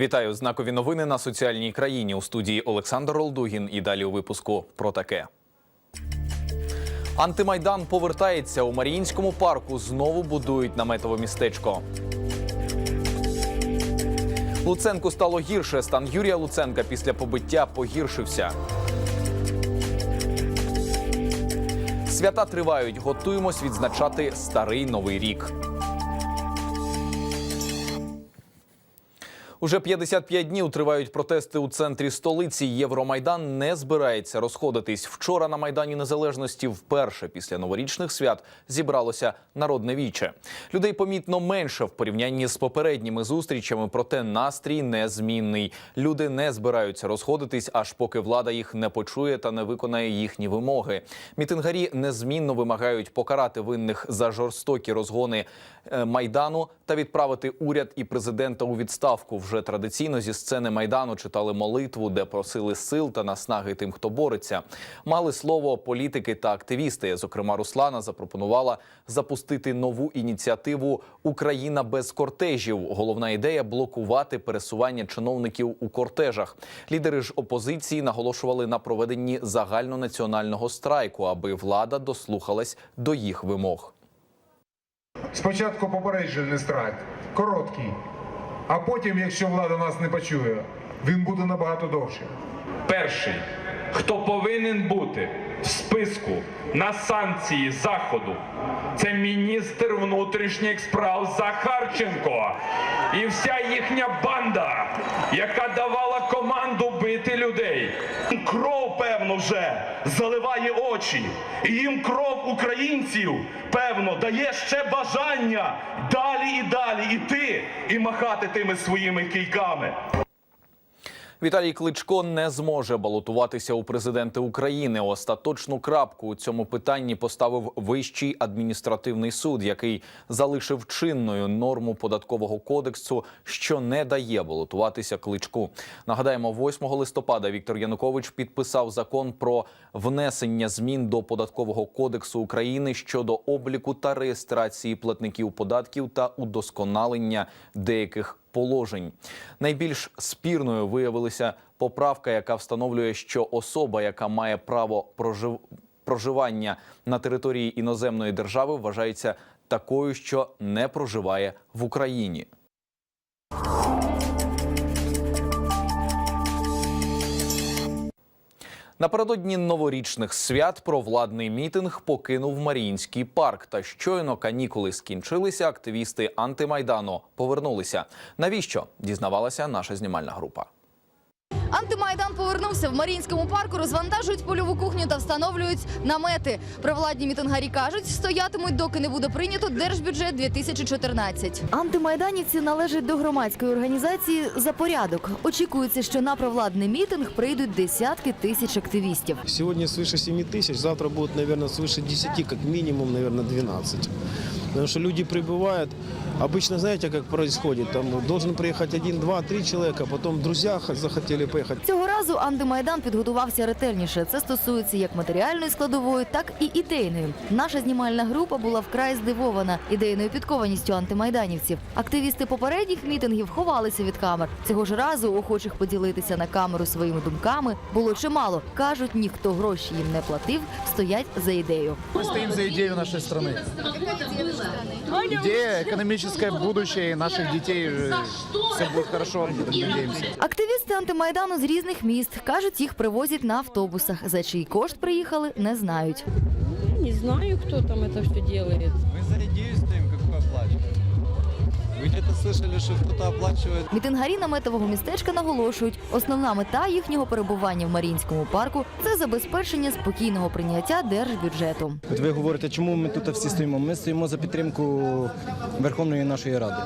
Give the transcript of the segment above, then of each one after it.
Вітаю знакові новини на соціальній країні у студії Олександр Олдугін. І далі у випуску про таке. Антимайдан повертається у Маріїнському парку. Знову будують наметове містечко. Луценку стало гірше. Стан Юрія Луценка після побиття погіршився. Свята тривають. Готуємось відзначати старий новий рік. Уже 55 днів тривають протести у центрі столиці. Євромайдан не збирається розходитись. Вчора на майдані Незалежності вперше після новорічних свят зібралося народне віче. Людей помітно менше в порівнянні з попередніми зустрічами, проте настрій незмінний. Люди не збираються розходитись, аж поки влада їх не почує та не виконає їхні вимоги. Мітингарі незмінно вимагають покарати винних за жорстокі розгони е, майдану та відправити уряд і президента у відставку. Вже традиційно зі сцени майдану читали молитву, де просили сил та наснаги тим, хто бореться. Мали слово політики та активісти. Зокрема, Руслана запропонувала запустити нову ініціативу Україна без кортежів. Головна ідея блокувати пересування чиновників у кортежах. Лідери ж опозиції наголошували на проведенні загальнонаціонального страйку, аби влада дослухалась до їх вимог. Спочатку попереджений страйк, короткий, а потім, якщо влада нас не почує, він буде набагато довший. Перший, хто повинен бути в списку на санкції Заходу, це міністр внутрішніх справ Захарченко і вся їхня банда, яка давала команду бити людей. Кров, певно, вже заливає очі. І їм кров українців, певно, дає ще бажання далі і далі іти і махати тими своїми кийками. Віталій Кличко не зможе балотуватися у президенти України. Остаточну крапку у цьому питанні поставив Вищий адміністративний суд, який залишив чинною норму податкового кодексу, що не дає балотуватися кличку. Нагадаємо, 8 листопада Віктор Янукович підписав закон про внесення змін до податкового кодексу України щодо обліку та реєстрації платників податків та удосконалення деяких положень. Найбільш спірною виявилася поправка, яка встановлює, що особа, яка має право прожив... проживання на території іноземної держави, вважається такою, що не проживає в Україні. Напередодні новорічних свят провладний мітинг покинув Маріїнський парк. Та щойно канікули скінчилися, активісти антимайдану повернулися. Навіщо дізнавалася наша знімальна група? Антимайдан повернувся в Маріїнському парку, розвантажують польову кухню та встановлюють намети. Провладні мітингарі кажуть, стоятимуть, доки не буде прийнято держбюджет 2014. Антимайданівці належать до громадської організації за порядок. Очікується, що на провладний мітинг прийдуть десятки тисяч активістів. Сегодня свыше 7 тысяч, завтра будет, наверное, свыше 10, как минимум, наверное, 12. Потому что люди прибывают. Обычно, знаете, как происходит? Там должен приехать один, два, три человека, потом друзья х- захотели поехать. Цього разу антимайдан підготувався ретельніше. Це стосується як матеріальної складової, так і ідейної. Наша знімальна група була вкрай здивована ідейною підкованістю антимайданівців. Активісти попередніх мітингів ховалися від камер. Цього ж разу охочих поділитися на камеру своїми думками було чимало. кажуть, ніхто гроші їм не платив, стоять за ідею. Мы стоим за идею нашей страны. Идея экономическое будущее наших детей. Все будет хорошо, надеемся. Активісти антимайдану з різних міст кажуть, їх привозять на автобусах. За чий кошт приїхали, не знають. Не знаю, кто там это все делает. Мы за идею стоим, какую оплачиваем. Вы где-то слышали, что кто-то оплачивает Мітингарі наметового містечка наголошують, основна мета їхнього перебування в Маріїнському парку це забезпечення спокійного прийняття держбюджету. От ви говорите, чому ми тут всі стоїмо? Ми стоїмо за підтримку Верховної нашої Ради.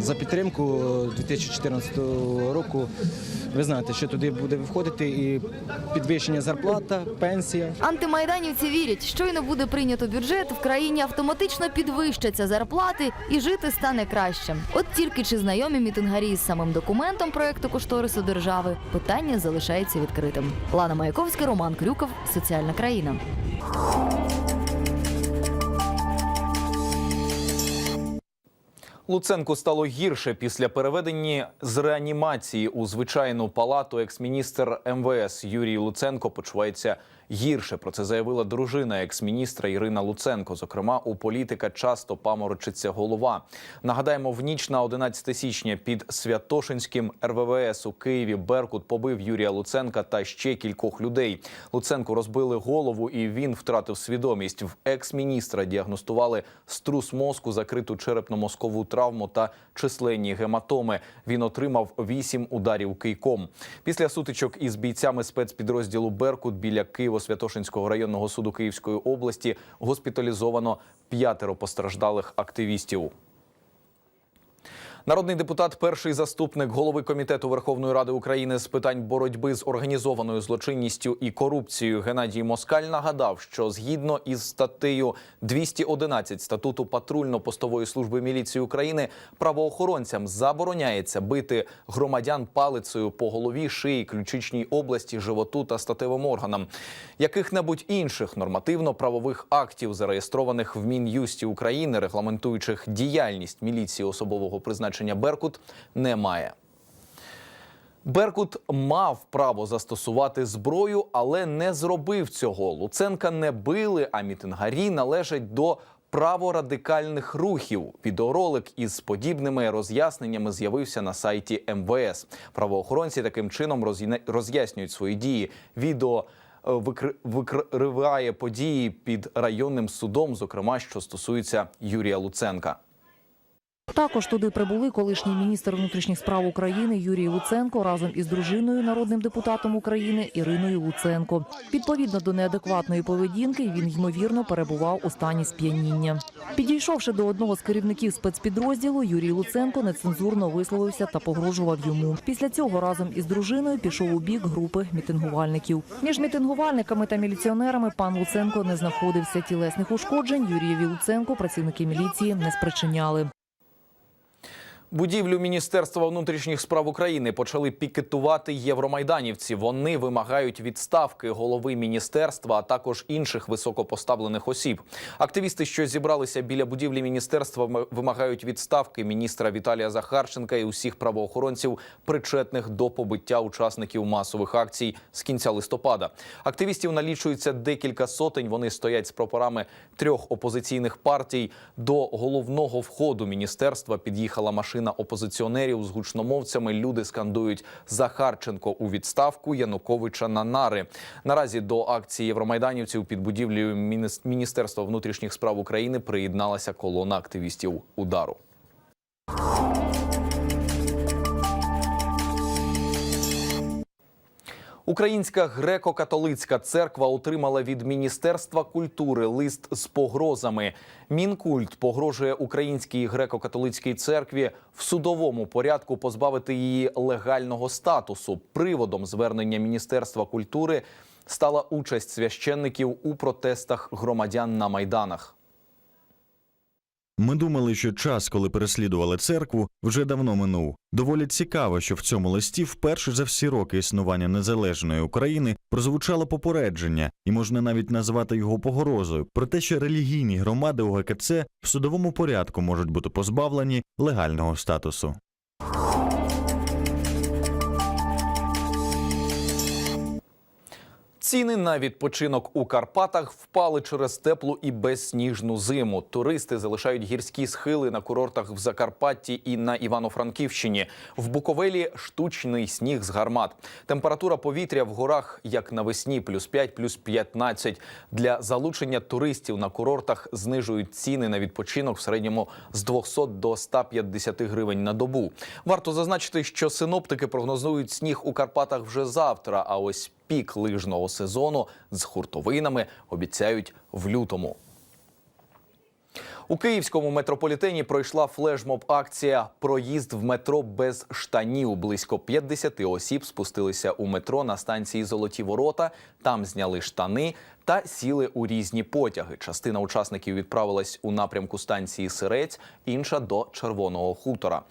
За підтримку 2014 року. ви знаєте, що туди буде входити і підвищення зарплата, пенсія. Антимайданівці вірять, щойно буде прийнято бюджет, в країні автоматично підвищаться зарплати і жити стане краще. От тільки чи знайомі мітингарі з самим документом проекту кошторису держави питання залишається відкритим. Лана Маяковська, Роман Крюков, Соціальна країна. Луценку стало гірше після переведення з реанімації у звичайну палату. Екс-міністр МВС Юрій Луценко почувається гірше. Про це заявила дружина екс-міністра Ірина Луценко. Зокрема, у політика часто паморочиться голова. Нагадаємо, в ніч на 11 січня під Святошинським РВВС у Києві Беркут побив Юрія Луценка та ще кількох людей. Луценку розбили голову, і він втратив свідомість. В екс-міністра діагностували струс мозку, закриту черепно-мозкову травму та численні гематоми. Він отримав вісім ударів кийком. Після сутичок із бійцями спецпідрозділу Беркут біля Києво-Святошинського районного суду Київської області госпіталізовано п'ятеро постраждалих активістів. Народний депутат, перший заступник голови комітету Верховної Ради України з питань боротьби з організованою злочинністю і корупцією Геннадій Москаль нагадав, що згідно із статтею 211 статуту патрульно-постової служби міліції України правоохоронцям забороняється бити громадян палицею по голові, шиї, ключичній області, животу та статевим органам. Яких-небудь інших нормативно-правових актів, зареєстрованих в Мін'юсті України, регламентуючих діяльність міліції особового призначення Беркут, немає. Беркут мав право застосувати зброю, але не зробив цього. Луценка не били, а мітингарі належать до праворадикальних рухів. Відеоролик із подібними роз'ясненнями з'явився на сайті МВС. Правоохоронці таким чином роз'яснюють свої дії. Відео е, викриває події під районним судом, зокрема, що стосується Юрія Луценка. Також туди прибули колишній міністр внутрішніх справ України Юрій Луценко разом із дружиною, народним депутатом України Іриною Луценко. Відповідно до неадекватної поведінки, він ймовірно перебував у стані сп'яніння. Підійшовши до одного з керівників спецпідрозділу, Юрій Луценко нецензурно висловився та погрожував йому. Після цього разом із дружиною пішов у бік групи мітингувальників. Між мітингувальниками та міліціонерами пан Луценко не знаходився. Тілесних ушкоджень Юрієві Луценко працівники міліції не спричиняли. Будівлю Міністерства внутрішніх справ України почали пікетувати євромайданівці. Вони вимагають відставки голови міністерства, а також інших високопоставлених осіб. Активісти, що зібралися біля будівлі міністерства, вимагають відставки міністра Віталія Захарченка і усіх правоохоронців, причетних до побиття учасників масових акцій з кінця листопада. Активістів налічується декілька сотень. Вони стоять з прапорами трьох опозиційних партій. До головного входу міністерства під'їхала машина опозиціонерів з гучномовцями. Люди скандують Захарченко у відставку Януковича на нари. Наразі до акції євромайданівців під будівлею Мініс- Міністерства внутрішніх справ України приєдналася колона активістів удару. Українська греко-католицька церква отримала від Міністерства культури лист з погрозами. Мінкульт погрожує українській греко-католицькій церкві в судовому порядку позбавити її легального статусу. Приводом звернення Міністерства культури стала участь священників у протестах громадян на майданах. Ми думали, що час, коли переслідували церкву, вже давно минув. Доволі цікаво, що в цьому листі вперше за всі роки існування незалежної України прозвучало попередження, і можна навіть назвати його погрозою про те, що релігійні громади УГКЦ в судовому порядку можуть бути позбавлені легального статусу. Ціни на відпочинок у Карпатах впали через теплу і безсніжну зиму. Туристи залишають гірські схили на курортах в Закарпатті і на Івано-Франківщині. В Буковелі штучний сніг з гармат. Температура повітря в горах, як навесні, плюс 5, плюс 15. Для залучення туристів на курортах знижують ціни на відпочинок в середньому з 200 до 150 гривень на добу. Варто зазначити, що синоптики прогнозують сніг у Карпатах вже завтра. А ось пік лижного сезону з хуртовинами обіцяють в лютому. У київському метрополітені пройшла флешмоб-акція Проїзд в метро без штанів. Близько 50 осіб спустилися у метро на станції Золоті Ворота. Там зняли штани та сіли у різні потяги. Частина учасників відправилась у напрямку станції Сирець, інша до Червоного хутора.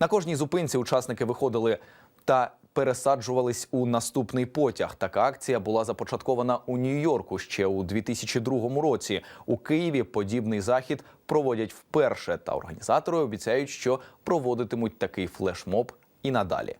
На кожній зупинці учасники виходили та пересаджувались у наступний потяг. Така акція була започаткована у Нью-Йорку ще у 2002 році. У Києві подібний захід проводять вперше, та організатори обіцяють, що проводитимуть такий флешмоб і надалі.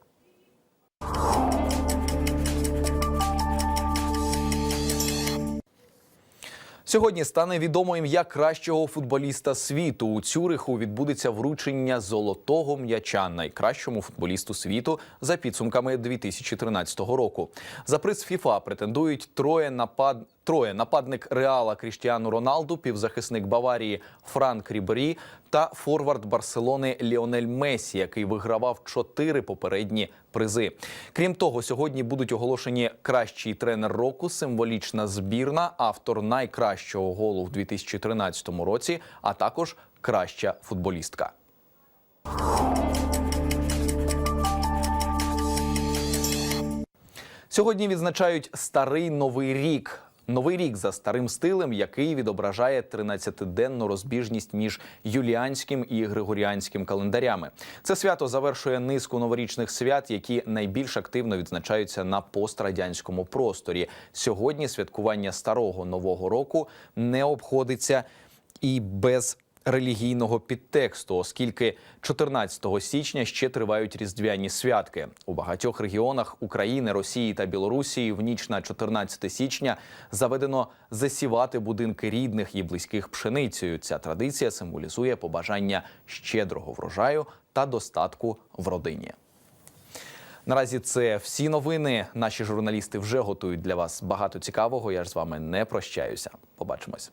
Сьогодні стане відомо ім'я кращого футболіста світу. У Цюриху відбудеться вручення золотого м'яча найкращому футболісту світу за підсумками 2013 року. За приз ФІФА претендують троє напад. Троє нападник Реала Кріштіану Роналду, півзахисник Баварії Франк Рібері та форвард Барселони Ліонель Месі, який вигравав чотири попередні призи. Крім того, сьогодні будуть оголошені кращий тренер року, символічна збірна, автор найкращого голу в 2013 році, а також краща футболістка. Сьогодні відзначають старий новий рік. Новий рік за старим стилем, який відображає 13-денну розбіжність між юліанським і григоріанським календарями. Це свято завершує низку новорічних свят, які найбільш активно відзначаються на пострадянському просторі. Сьогодні святкування старого нового року не обходиться і без релігійного підтексту, оскільки 14 січня ще тривають різдвяні святки. У багатьох регіонах України, Росії та Білорусі в ніч на 14 січня заведено засівати будинки рідних і близьких пшеницею. Ця традиція символізує побажання щедрого врожаю та достатку в родині. Наразі це всі новини. Наші журналісти вже готують для вас багато цікавого. Я ж з вами не прощаюся. Побачимось.